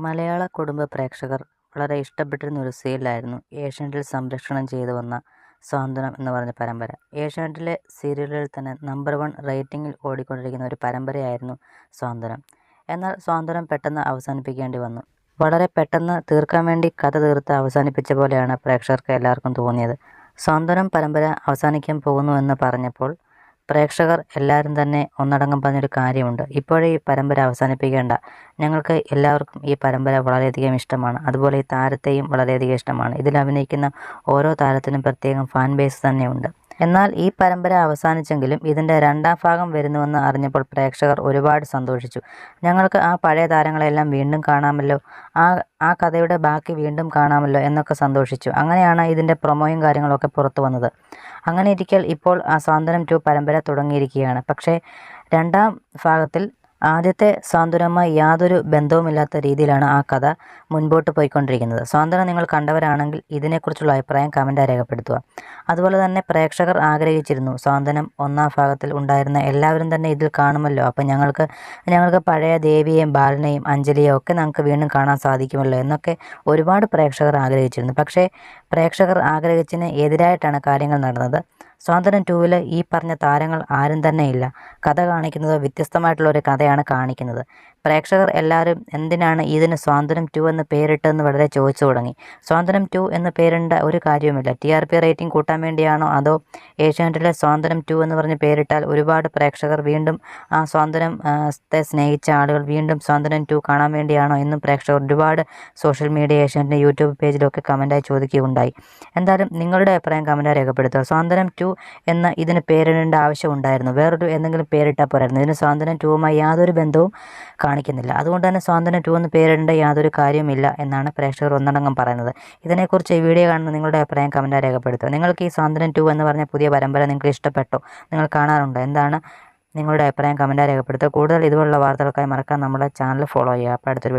മലയാള കുടുംബ പ്രേക്ഷകർ വളരെ ഇഷ്ടപ്പെട്ടിരുന്ന ഒരു സീരിയലായിരുന്നു ഏഷ്യാനെറ്റിൽ സംപ്രേഷണം ചെയ്തു വന്ന സ്വാന്തനം എന്ന് പറഞ്ഞ പരമ്പര. ഏഷ്യാനെറ്റിലെ സീരിയലുകളിൽ തന്നെ നമ്പർ വൺ റേറ്റിംഗിൽ ഓടിക്കൊണ്ടിരിക്കുന്ന ഒരു പരമ്പരയായിരുന്നു സ്വാന്തനം എന്നാൽ സ്വാന്തനം പെട്ടെന്ന് അവസാനിപ്പിക്കേണ്ടി വന്നു. വളരെ പെട്ടെന്ന് തീർക്കാൻ വേണ്ടി കഥ തീർത്ത് അവസാനിപ്പിച്ച പോലെയാണ് പ്രേക്ഷകർക്ക് എല്ലാവർക്കും തോന്നിയത്. സ്വാന്തനം പരമ്പര അവസാനിക്കാൻ പോകുന്നു എന്ന് പറഞ്ഞപ്പോൾ പ്രേക്ഷകർ എല്ലാവരും തന്നെ ഒന്നടങ്കം പറഞ്ഞൊരു കാര്യമുണ്ട്. ഇപ്പോഴേ ഈ പരമ്പര അവസാനിപ്പിക്കേണ്ട. ഞങ്ങൾക്ക് എല്ലാവർക്കും ഈ പരമ്പര വളരെയധികം ഇഷ്ടമാണ്. അതുപോലെ ഈ താരത്തെയും വളരെയധികം ഇഷ്ടമാണ്. ഇതിൽ അഭിനയിക്കുന്ന ഓരോ താരത്തിനും പ്രത്യേകം ഫാൻ ബേസ് തന്നെയുണ്ട്. എന്നാൽ ഈ പരമ്പര അവസാനിച്ചെങ്കിലും ഇതിന്റെ രണ്ടാം ഭാഗം വരുന്നുവെന്ന് അറിഞ്ഞപ്പോൾ പ്രേക്ഷകർ ഒരുപാട് സന്തോഷിച്ചു. ഞങ്ങൾക്ക് ആ പഴയ താരങ്ങളെല്ലാം വീണ്ടും കാണാമല്ലോ ആ ആ കഥയുടെ ബാക്കി വീണ്ടും കാണാമല്ലോ എന്നൊക്കെ സന്തോഷിച്ചു. അങ്ങനെയാണ് ഇതിന്റെ പ്രൊമോയും കാര്യങ്ങളൊക്കെ പുറത്തു വന്നത്. അങ്ങനെ ഇരിക്കൽ ഇപ്പോൾ ആ സാന്ത്വനം ടു പരമ്പര തുടങ്ങിയിരിക്കുകയാണ്. പക്ഷേ രണ്ടാം ഭാഗത്തിൽ ആദ്യത്തെ സ്വാന്തനവുമായി യാതൊരു ബന്ധവുമില്ലാത്ത രീതിയിലാണ് ആ കഥ മുൻപോട്ട് പോയിക്കൊണ്ടിരിക്കുന്നത്. സ്വാതന്ത്ര്യം നിങ്ങൾ കണ്ടവരാണെങ്കിൽ ഇതിനെക്കുറിച്ചുള്ള അഭിപ്രായം കമന്റായി രേഖപ്പെടുത്തുക. അതുപോലെ തന്നെ പ്രേക്ഷകർ ആഗ്രഹിച്ചിരുന്നു സ്വാതന്ത്ര്യം ഒന്നാം ഭാഗത്തിൽ ഉണ്ടായിരുന്ന എല്ലാവരും തന്നെ ഇതിൽ കാണുമല്ലോ. അപ്പം ഞങ്ങൾക്ക് ഞങ്ങൾക്ക് പഴയ ദേവിയെയും ബാലനെയും അഞ്ജലിയെയും ഒക്കെ നമുക്ക് വീണ്ടും കാണാൻ സാധിക്കുമല്ലോ എന്നൊക്കെ ഒരുപാട് പ്രേക്ഷകർ ആഗ്രഹിച്ചിരുന്നു. പക്ഷേ പ്രേക്ഷകർ ആഗ്രഹിച്ചതിന് എതിരായിട്ടാണ് കാര്യങ്ങൾ നടന്നത്. സ്വാതന്ത്ര്യം ടൂവിൽ ഈ പറഞ്ഞ താരങ്ങൾ ആരും തന്നെ ഇല്ല കഥ കാണിക്കുന്നത് വ്യത്യസ്തമായിട്ടുള്ള ഒരു കഥയാണ് കാണിക്കുന്നത്. പ്രേക്ഷകർ എല്ലാവരും എന്തിനാണ് ഇതിന് സ്വാതന്ത്ര്യം ടു എന്ന് പേരിട്ടതെന്ന് വളരെ ചോദിച്ചു തുടങ്ങി. സ്വാതന്ത്ര്യം ടു എന്ന് പേരിണ്ട ഒരു കാര്യവുമില്ല. ടി ആർ പി റേറ്റിംഗ് കൂട്ടാൻ വേണ്ടിയാണോ അതോ ഏഷ്യാനെറ്റിലെ സ്വാതന്ത്ര്യം ടു എന്ന് പറഞ്ഞ് പേരിട്ടാൽ ഒരുപാട് പ്രേക്ഷകർ വീണ്ടും ആ സ്വാതന്ത്ര്യം ത്തെ സ്നേഹിച്ച ആളുകൾ വീണ്ടും സ്വാതന്ത്ര്യം ടു കാണാൻ വേണ്ടിയാണോ എന്നും പ്രേക്ഷകർ ഒരുപാട് സോഷ്യൽ മീഡിയ ഏഷ്യാനെറ്റിന്റെ യൂട്യൂബ് പേജിലൊക്കെ കമന്റായി ചോദിക്കുകയുണ്ടായി. എന്തായാലും നിങ്ങളുടെ അഭിപ്രായം കമന്റായി രേഖപ്പെടുത്തുക. സ്വാതന്ത്ര്യം ടു എന്ന ഇതിന് പേരിടേണ്ട ആവശ്യമുണ്ടായിരുന്നു വേറൊരു എന്തെങ്കിലും പേരിട്ടാൽ പോരായിരുന്നു. ഇതിന് സ്വാതന്ത്ര്യം ടൂവുമായി യാതൊരു ബന്ധവും കാണിക്കുന്നില്ല. അതുകൊണ്ട് തന്നെ സ്വാതന്ത്ര്യം ടു എന്ന് പേരിടേണ്ട യാതൊരു കാര്യമില്ല എന്നാണ് പ്രേക്ഷകർ ഒന്നടങ്കം പറയുന്നത്. ഇതിനെക്കുറിച്ച് ഈ വീഡിയോ കാണുന്ന നിങ്ങളുടെ അഭിപ്രായം കമന്റായി രേഖപ്പെടുത്തുക. നിങ്ങൾക്ക് ഈ സ്വാതന്ത്ര്യം ടു എന്ന് പറഞ്ഞ പുതിയ പരമ്പര നിങ്ങൾക്ക് ഇഷ്ടപ്പെട്ടോ? നിങ്ങൾ കാണാറുണ്ടോ? എന്താണ് നിങ്ങളുടെ അഭിപ്രായം കമന്റായി രേഖപ്പെടുത്തുക. കൂടുതൽ ഇതുപോലുള്ള വാർത്തകൾക്കായി മറക്കാൻ നമ്മുടെ ചാനൽ ഫോളോ ചെയ്യുക. അപ്പോൾ അടുത്തൊരു